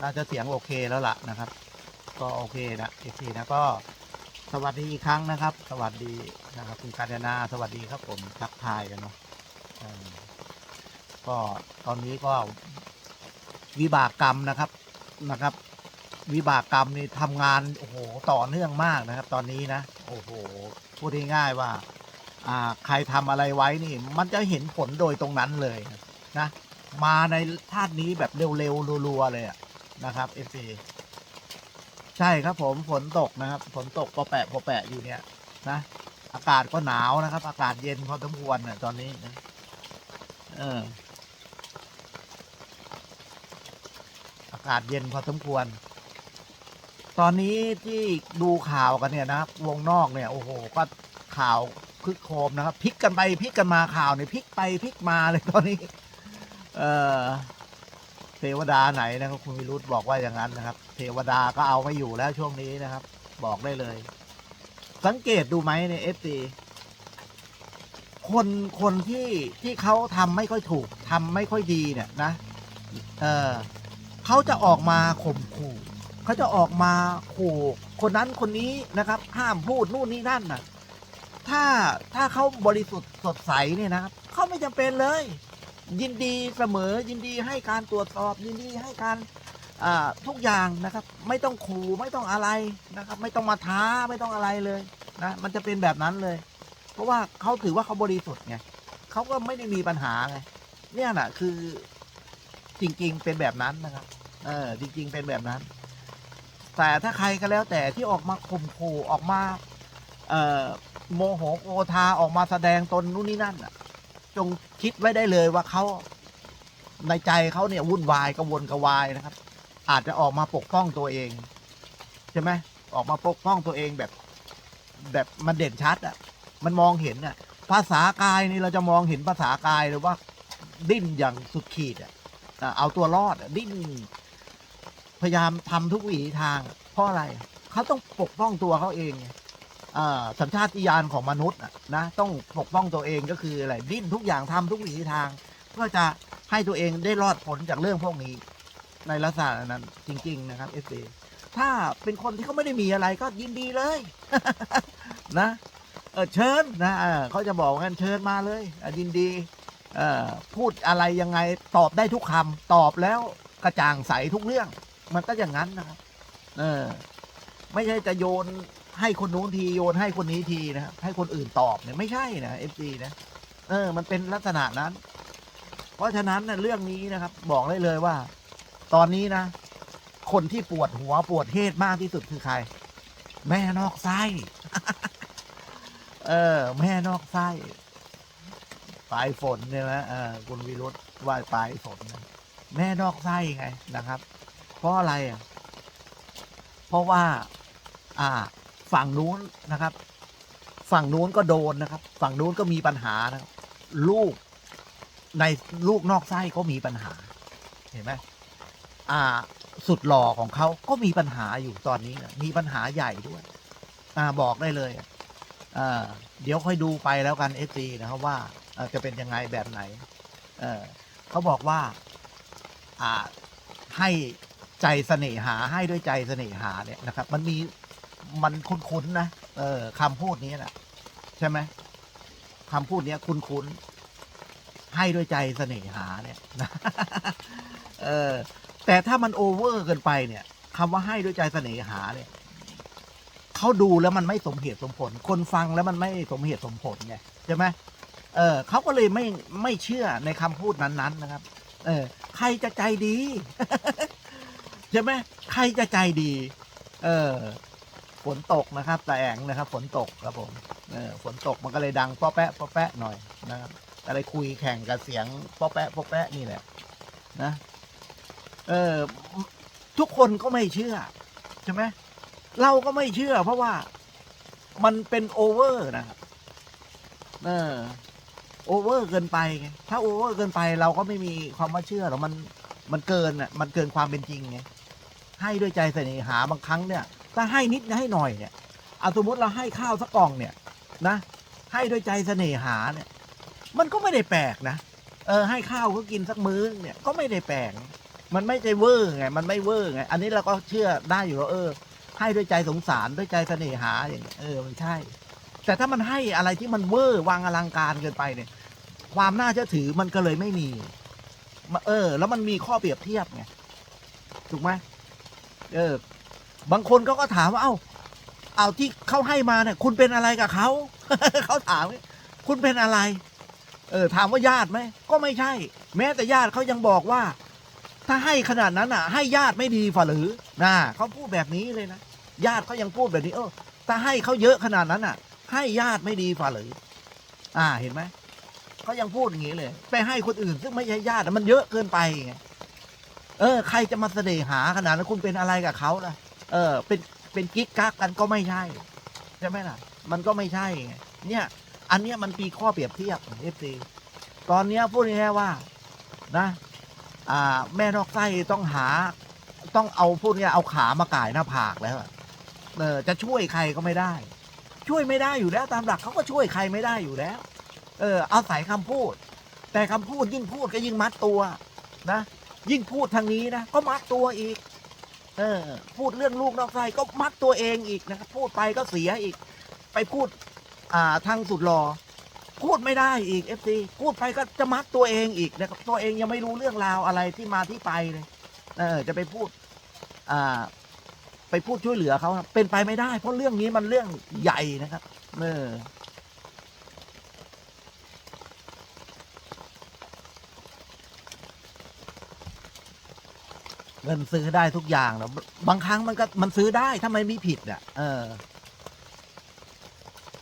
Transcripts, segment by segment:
น่าจะเสียงโอเคแล้วล่ะนะครับ ก็โอเคนะเอซีนะก็สวัสดีอีกครั้งนะครับ สวัสดีนะครับ คุณการจนาสวัสดีครับผมทักทายกันเนาะก็ตอนนี้ก็วิบากกรรมนะครับนะครับ วิบากกรรมนี่ทำงานโอ้โหต่อเนื่องมากนะครับ ตอนนี้นะโอ้โหพูดง่ายๆว่า อ่า ใครทำอะไรไว้นี่ มันจะเห็นผลโดยตรงนั้นเลยนะมาในธาตุนี้แบบเร็วๆรัวๆเลยอะ นะครับเอฟใช่ครับผมฝนตกนะครับฝนตกพอแปะพอแปะอยู่เนี่ยนะอากาศก็หนาวนะครับ อากาศเย็นพอสมควรนะตอนนี้นะเออ อากาศเย็นพอสมควร ตอนนี้ที่ดูข่าวกันเนี่ยนะวงนอกเนี่ย โอ้โห ก็ข่าวคึกโครมนะครับพลิกกันไปพลิกกันมาข่าวเนี่ยพลิกไปพลิกมาเลยตอนนี้ เออ ทวดาไหนนะครับคุณวิรุธบอกว่าอย่างนั้นนะครับ เทวดาก็เอาไม่อยู่แล้วช่วงนี้นะครับ บอกได้เลย สังเกตดูไหมในเอฟซีคนคนที่ที่เขาทำไม่ค่อยถูกทำไม่ค่อยดีเนี่ยนะ เออเขาจะออกมาข่มขู่เขาจะออกมาขู่คนนั้นคนนี้นะครับ ห้ามพูดนู่นนี่นั่นน่ะ ถ้าถ้าเขาบริสุทธิ์สดใสเนี่ยนะครับเขาไม่จำเป็นเลย ยินดีเสมอยินดีให้การตรวจสอบ ยินดีให้การทุกอย่างนะครับ ไม่ต้องขู่ไม่ต้องอะไรนะครับ ไม่ต้องมาท้าไม่ต้องอะไรเลยนะมันจะเป็นแบบนั้นเลย เพราะว่าเขาถือว่าเขาบริสุทธิ์ไงเขาก็ไม่ได้มีปัญหาไงเนี่ยนะคือจริง ๆ เป็นแบบนั้นนะครับ เออจริง ๆ เป็นแบบนั้น แต่ถ้าใครก็แล้วแต่ที่ออกมาข่มขู่ออกมา เอ่อโมโหโกธาออกมาแสดงตนนู่นนี่นั่นอะ จงคิดไว้ได้เลยว่าเขาในใจเขาเนี่ยวุ่นวายกระวนกระวายนะครับ อาจจะออกมาปกป้องตัวเองใช่ไหมออกมาปกป้องตัวเองแบบ แบบมันเด่นชัดอะ มันมองเห็นอะ ภาษากายนี่เราจะมองเห็นภาษากายเลยว่าดิ้นอย่างสุดขีดอะอะเอาตัวรอดอะดิ้นพยายามทำทุกวิถีทาง เพราะอะไรเขาต้องปกป้องตัวเขาเองไง สัญชาตญาณของมนุษย์นะต้องปกป้องตัวเองก็คืออะไรดิ้นทุกอย่างทำทุกวิถีทาง เพื่อจะให้ตัวเองได้รอดพ้นจากเรื่องพวกนี้ ในลักษณะนั้นจริง ๆ นะครับเอฟถ้าเป็นคนที่เขาไม่ได้มีอะไรก็ยินดีเลยนะเออเชิญนะเเขาจะบอกกันเชิญมาเลยยินดีพูดอะไรยังไงตอบได้ทุกคำตอบแล้วกระจ่างใสทุกเรื่อง มันก็อย่างนั้นนะครับเออไม่ใช่จะโยน ให้คนนู้นทีโยนให้คนนี้ทีนะครับให้คนอื่นตอบเนี่ยไม่ใช่นะเอฟซีนะเออ มันเป็นลักษณะนั้น เพราะฉะนั้นนะเรื่องนี้นะครับ บอกได้เลยว่า ตอนนี้นะ คนที่ปวดหัวปวดเทศมากที่สุดคือใคร แม่นอกไส้เออ แม่นอกไส้ปลายฝนเนี่ยนะเออคุณวิรุธว่าปลายฝนนะแม่นอกไส้ไงนะครับ เพราะอะไรอะ เพราะว่า อ่า ฝั่งนู้นนะครับ ฝั่งนู้นก็โดนนะครับ ฝั่งนู้นก็มีปัญหานะครับลูกในลูกนอกไส้ก็มีปัญหา เห็นไหมอ่า สุดหล่อของเขาก็มีปัญหาอยู่ตอนนี้นะมีปัญหาใหญ่ด้วย อ่าบอกได้เลยอะอ่าเดี๋ยวค่อยดูไปแล้วกันเอซีนะครับว่าจะเป็นยังไงแบบไหน เออเขาบอกว่า อ่าให้ใจเสน่หาให้ด้วยใจเสน่หาเนี่ยนะครับ มันมี มันคุ้นๆนะเออคำพูดนี้นะใช่ไหมคำพูดเนี้ยคุ้นๆให้ด้วยใจเสน่หาเนี่ยนะเออแต่ถ้ามันโอเวอร์เกินไปเนี่ยคำว่าให้ด้วยใจเสน่หาเนี่ยเขาดูแล้วมันไม่สมเหตุสมผล คนฟังแล้วมันไม่สมเหตุสมผลไงใช่ไหมเออเขาก็เลยไม่ไม่เชื่อในคำพูดนั้น ๆ นะครับ เออ ใครจะใจดี ใช่ไหมใครจะใจดี เออ ฝนตกนะครับแต่แองนะครับ ฝนตกครับผมเออฝนตกมันก็เลยดังป้อแปะป้อแปะหน่อยนะครับก็เลยคุยแข่งกับเสียงป้อแปะป้อแปะนี่แหละนะ เออทุกคนก็ไม่เชื่อใช่ไหมเราก็ไม่เชื่อ เพราะว่ามันเป็นโอเวอร์นะครับเออโอเวอร์เกินไปไงถ้าโอเวอร์เกินไปเราก็ไม่มีความว่าเชื่อหรอกมันมันเกินอะมันเกินความเป็นจริงไงให้ด้วยใจเสน่หาบางครั้งเนี่ย ถ้าให้นิดให้หน่อยเนี่ยเอาสมมติเราให้ข้าวสักกล่องเนี่ยนะ ให้ด้วยใจเสน่หาเนี่ย มันก็ไม่ได้แปลกนะเออให้ข้าวก็กินสักมื้อเนี่ยก็ไม่ได้แปลก มันไม่ใช่เวอร์ไงมันไม่เวอร์ไงอันนี้เราก็เชื่อได้อยู่แล้วเออ ให้ด้วยใจสงสารด้วยใจเสน่หาอย่างเงี้ยเออมันใช่ แต่ถ้ามันให้อะไรที่มันเวอร์วางอลังการเกินไปเนี่ย ความน่าเชื่อถือมันก็เลยไม่มีเออ แล้วมันมีข้อเปรียบเทียบไงถูกไหมเออ บางคนเขาก็ถามว่าเอ้าเอาที่เขาให้มาเนี่ยคุณเป็นอะไรกับเขา เขาถามคุณเป็นอะไร เออถามว่าญาติไหมก็ไม่ใช่ แม้แต่ญาติเขายังบอกว่า ถ้าให้ขนาดนั้นอะ ให้ญาติไม่ดีฝ่าหรือนะเขาพูดแบบนี้เลยนะญาติเขายังพูดแบบนี้ เออถ้าให้เขาเยอะขนาดนั้นอะ ให้ญาติไม่ดีฝ่าหรืออ่าเห็นไหมเขายังพูดอย่างนี้เลย ไปให้คนอื่น ซึ่งไม่ใช่ญาติมันเยอะเกินไปไงเออ ใครจะมาเสน่หาขนาดนั้นคุณเป็นอะไรกับเขาล่ะ เออเป็นเป็นกิ๊กกักกันก็ไม่ใช่ ใช่ไหมล่ะ มันก็ไม่ใช่ไงเนี่ย อันเนี้ยมันมีข้อเปรียบเทียบเอฟซีตอนเนี้ยพูดง่ายๆว่านะอ่า แม่นอกไส้ต้องหา ต้องเอาพูดง่ายเอาขามาก่ายหน้าผากแล้วอะเออจะช่วยใครก็ไม่ได้ ช่วยไม่ได้อยู่แล้วตามหลักเขาก็ช่วยใครไม่ได้อยู่แล้ว เออเอาศัยคำพูด แต่คำพูดยิ่งพูดก็ยิ่งมัดตัวนะยิ่งพูดทางนี้นะก็มัดตัวอีก เออ พูดเรื่องลูกนอกไส้ก็มัดตัวเองอีกนะครับ พูดไปก็เสียอีก ไปพูด อ่าทางสุดหล่อพูดไม่ได้อีกเอฟซีพูดไปก็จะมัดตัวเองอีกนะครับ ตัวเองยังไม่รู้เรื่องราวอะไรที่มาที่ไปเลยเออ จะไปพูด อ่า ไปพูดช่วยเหลือเขาครับเป็นไปไม่ได้ เพราะเรื่องนี้มันเรื่องใหญ่นะครับ เออ เงินซื้อได้ทุกอย่างแล้วบางครั้งมันก็มันซื้อได้ถ้ามันไม่ผิดอะ เออ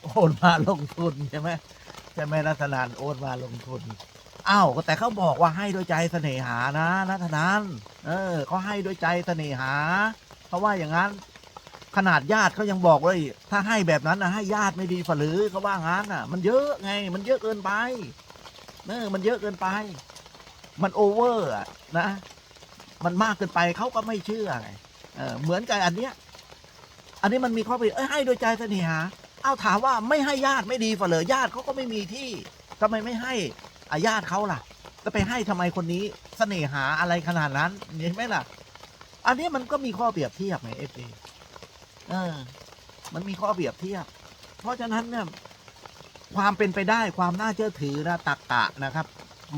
โอนมาลงทุนใช่ไหมใช่ไหมนัทนานโอนมาลงทุนอ้าวแต่เขาบอกว่าให้ด้วยใจเสน่หานะนัทนานเออเขาให้ด้วยใจเสน่หาเขาว่าอย่างนั้น ขนาดญาติเขายังบอกเลย ถ้าให้แบบนั้นนะให้ญาติไม่ดีฝรือเขาว่างั้นอะ มันเยอะไง มันเยอะเกินไปเออมันเยอะเกินไป มันโอเวอร์อะนะ มันมากเกินไปเขาก็ไม่เชื่อไงเออเหมือนกับอันเนี้ย อันนี้มันมีข้อผิดเอ้ยให้โดยใจเสน่หาเอาถามว่าไม่ให้ญาติไม่ดีฝ่าเหรอญาติเขาก็ไม่มีที่ทำไมไม่ให้อาญาติเขาล่ะจะไปให้ทำไมคนนี้เสน่หาอะไรขนาดนั้นเห็นไหมล่ะ อันนี้มันก็มีข้อเปรียบเทียบไงเอฟเเออ มันมีข้อเปรียบเทียบ เพราะฉะนั้นเนี่ยความเป็นไปได้ความน่าเชื่อถือนะตักกะนะครับ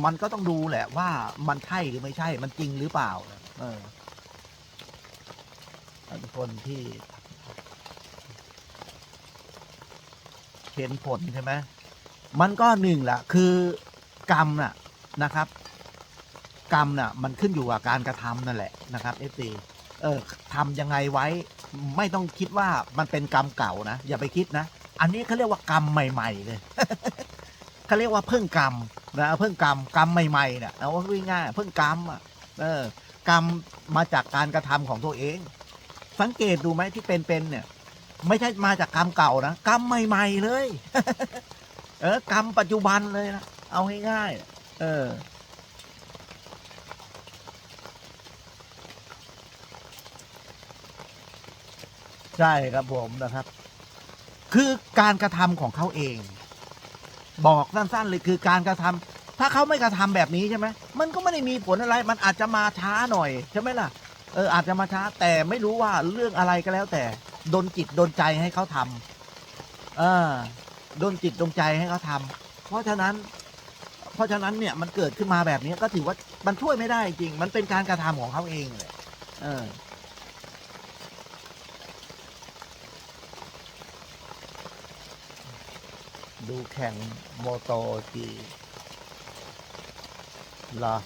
มันก็ต้องดูแหละว่ามันใช่หรือไม่ใช่ มันจริงหรือเปล่า เออเป็นคนที่เห็นผลใช่ไหมมันก็หนึ่งแหละคือกรรมน่ะนะครับ กรรมน่ะ มันขึ้นอยู่กับการกระทำนั่นแหละนะครับเอฟซีเออทำยังไงไว้ ไม่ต้องคิดว่ามันเป็นกรรมเก่านะ อย่าไปคิดนะ อันนี้เขาเรียกว่ากรรมใหม่ ๆ เลยเขาเรียกว่าเพิ่งกรรม นะเพิ่งกรรมกรรมใหม่ๆเนี่ยเอาว่าง่ายๆเพิ่งกรรมอะเออกรรมมาจากการกระทำของตัวเอง สังเกตดูไหมที่เป็นๆเนี่ย ไม่ใช่มาจากกรรมเก่านะกรรมใหม่ ๆ เลย เออกรรมปัจจุบันเลยนะเอาง่ายๆเออใช่ครับผมนะครับ คือการกระทำของเขาเอง บอกสั้นๆเลยคือการกระทำถ้าเขาไม่กระทำแบบนี้ใช่ไหมมันก็ไม่ได้มีผลอะไร มันอาจจะมาช้าหน่อยใช่ไหมล่ะเอออาจจะมาช้าแต่ไม่รู้ว่าเรื่องอะไรก็แล้ว แต่ดนจิตดนใจให้เขาทำเออดนจิตดนใจให้เขาทำเพราะฉะนั้น เพราะฉะนั้นเนี่ยมันเกิดขึ้นมาแบบนี้ก็ถือว่ามันช่วยไม่ได้จริง มันเป็นการกระทำของเขาเองเลยเออ ดูแข่งโมโตจีเหรอ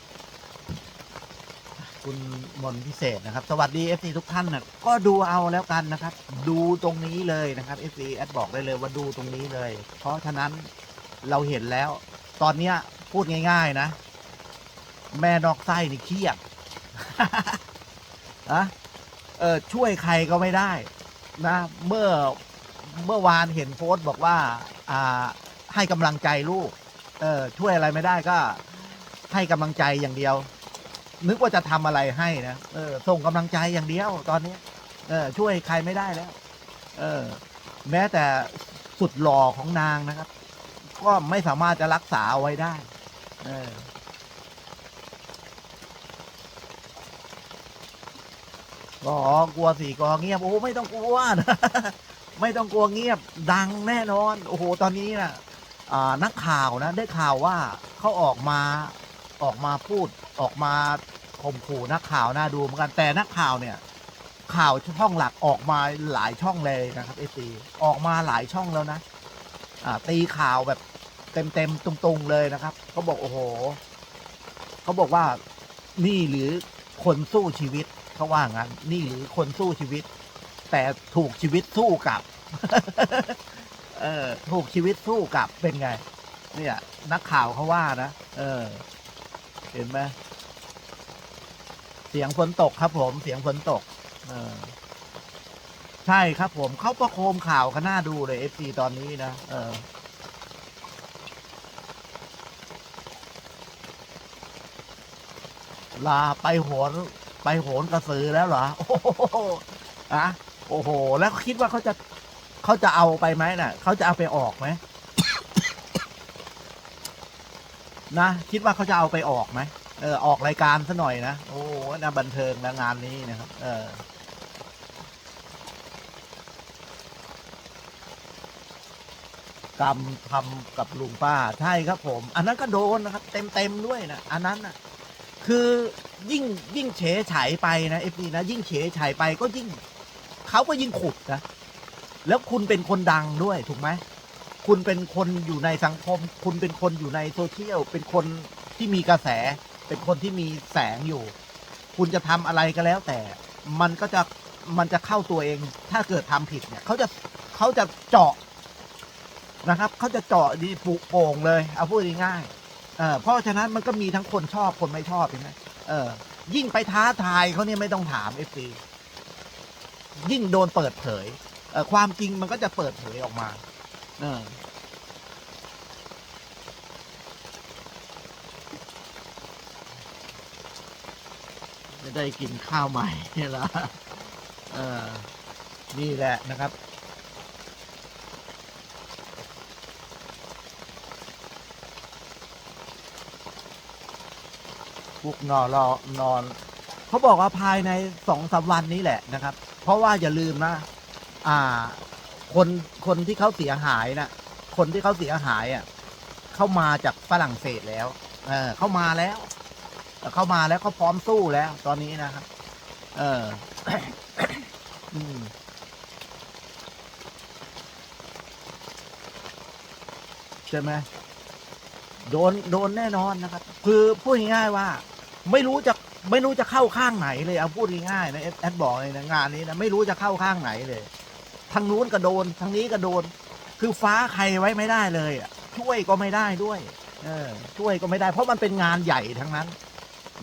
คุณมนพิเศษนะครับ สวัสดี FC ทุกท่านนะก็ดูเอาแล้วกันนะครับ ดูตรงนี้เลยนะครับ FC แอดบอกได้เลยว่าดูตรงนี้เลย เพราะฉะนั้นเราเห็นแล้ว ตอนเนี้ยพูดง่ายๆนะ แม่นอกไส้นี่เครียดนะเออช่วยใครก็ไม่ได้ นะ เมื่อเมื่อวานเห็นโพสต์บอกว่า ให้กำลังใจลูก เออช่วยอะไรไม่ได้ก็ให้กำลังใจอย่างเดียว นึกว่าจะทำอะไรให้นะเออส่งกำลังใจอย่างเดียวตอนนี้เออช่วยใครไม่ได้แล้ว เออ แม้แต่สุดหล่อของนางนะครับ ก็ไม่สามารถจะรักษาเอาไว้ได้ เอออ๋อกลัวสี่กอเงียบโอ้ไม่ต้องกลัวนะ ไม่ต้องกลัวเงียบดังแน่นอน โอ้โห ตอนนี้นะอ่านักข่าวนะ ได้ข่าวว่าเขาออกมาออกมาพูดออกมาข่มขู่นักข่าวน่าดูเหมือนกันแต่นักข่าวเนี่ย ข่าวช่องหลักออกมาหลายช่องเลยนะครับเอซีออกมาหลายช่องแล้วนะตีข่าวแบบเต็มเต็มๆตุงๆเลยนะครับเขาบอกโอ้โหเขาบอกว่านี่หรือคนสู้ชีวิตเขาว่างั้น นี่หรือคนสู้ชีวิต แต่ถูกชีวิตสู้กลับ เออ ถูกชีวิตสู้กลับเป็นไง เนี่ย นักข่าวเขาว่านะ เออ เห็นไหมเสียงฝนตกครับ ผมเสียงฝนตก เออ ใช่ครับผมเขาประโคมข่าวกันน่าดูเลยเอฟซีตอนนี้นะเออลาไปโหนไปโหนกระสือแล้วเหรอ โอ้โหอะ โอ้โห แล้วคิดว่าเขาจะเขาจะเอาไปไหมน่ะเขาจะเอาไปออกไหมนะคิดว่าเขาจะเอาไปออกไหมเออออกรายการซะหน่อยนะโอ้โหน่าบันเทิงนะงานนี้นะครับ เออกรรมทำกับลุงป้าใช่ครับผม อันนั้นก็โดนนะครับ เต็มเต็มๆด้วยนะอันนั้นน่ะคือยิ่งยิ่งเฉยฉายไปนะเอฟซีนะยิ่งเฉยฉายไปก็ยิ่ง เขาก็ยิ่งขุดนะ แล้วคุณเป็นคนดังด้วยถูกไหม คุณเป็นคนอยู่ในสังคม คุณเป็นคนอยู่ในโซเชียล เป็นคนที่มีกระแส เป็นคนที่มีแสงอยู่ คุณจะทำอะไรก็แล้ว แต่มันก็จะมันจะเข้าตัวเอง ถ้าเกิดทำผิดเนี่ยเขาจะเขาจะเจาะนะครับเขาจะเจาะดีปุโป่งเลย เอาพูดง่ายๆเออเพราะฉะนั้นมันก็มีทั้งคนชอบคนไม่ชอบเห็นไหมเออ ยิ่งไปท้าทายเขาเนี่ยไม่ต้องถามเอฟซี ยิ่งโดนเปิดเผยความจริงมันก็จะเปิดเผยออกมา เออจะได้กินข้าวใหม่นี่ละเออ นี่แหละนะครับ พวกนอนรอนอน เขาบอกว่าภายในสองสามวันนี้แหละนะครับ เพราะว่าอย่าลืมนะอ่า คนคนที่เขาเสียหายนะคนที่เขาเสียหายอะเข้ามาจากฝรั่งเศสแล้ว เออ เข้ามาแล้วเข้ามาแล้วเขาพร้อมสู้แล้ว ตอนนี้นะครับ เอออืมใช่ไหมโดนโดนแน่นอนนะครับ คือพูดง่ายๆว่า ไม่รู้จะ ไม่รู้จะเข้าข้างไหนเลยเอาพูดง่ายๆนะแอดแอดบอกเลยนะงานนี้นะไม่รู้จะเข้าข้างไหนเลยทางนู้นก็โดนทางนี้ก็โดน คือฟ้าใครไว้ไม่ได้เลยอะช่วยก็ไม่ได้ด้วย เออ ช่วยก็ไม่ได้ เพราะมันเป็นงานใหญ่ทั้งนั้น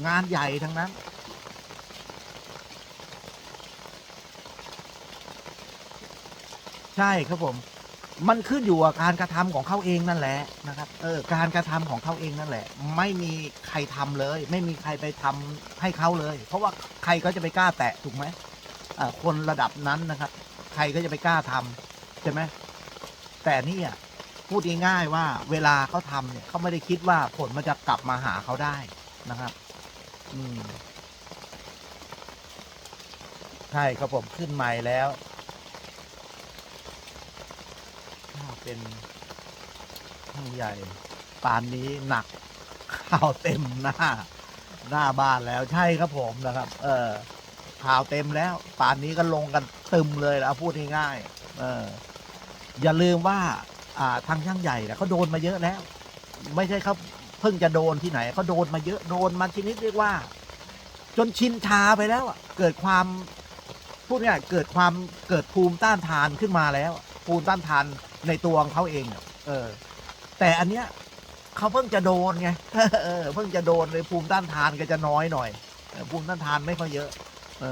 งานใหญ่ทั้งนั้น ใช่ครับผม มันขึ้นอยู่กับการกระทำของเขาเองนั่นแหละนะครับ เออ การกระทำของเขาเองนั่นแหละ ไม่มีใครทำเลย ไม่มีใครไปทำให้เขาเลย เพราะว่าใครก็จะไปกล้าแตะถูกไหมอ่าคนระดับนั้นนะครับ ใครก็จะไปกล้าทำใช่ไหมแต่นี่อะพูดง่ายๆว่าเวลาเขาทำเนี่ยเขาไม่ได้คิดว่าผลมันจะกลับมาหาเขาได้นะครับ อืมใช่ครับผมขึ้นใหม่แล้ว ถ้า เป็นช่างใหญ่ปานนี้หนักข่าวเต็มหน้า หน้าบ้านแล้วใช่ครับผมนะครับ เออข่าวเต็มแล้ว ป่านนี้ก็ลงกันตึมเลยแล้วพูดง่ายๆเออ อย่าลืมว่า อ่าทางช่างใหญ่เนี่ยเขาโดนมาเยอะแล้ว ไม่ใช่เขาเพิ่งจะโดนที่ไหนเขาโดนมาเยอะโดนมาชนิดเรียกว่า จนชินชาไปแล้วอะเกิดความพูดง่ายเกิดความเกิดภูมิต้านทานขึ้นมาแล้ว ภูมิต้านทาน ในตัวของเขาเองเออ แต่อันเนี้ยเขาเพิ่งจะโดนไงเออเพิ่งจะโดนเลยภูมิต้านทานก็จะน้อยหน่อยภูมิต้านทานไม่ค่อยเยอะ เออ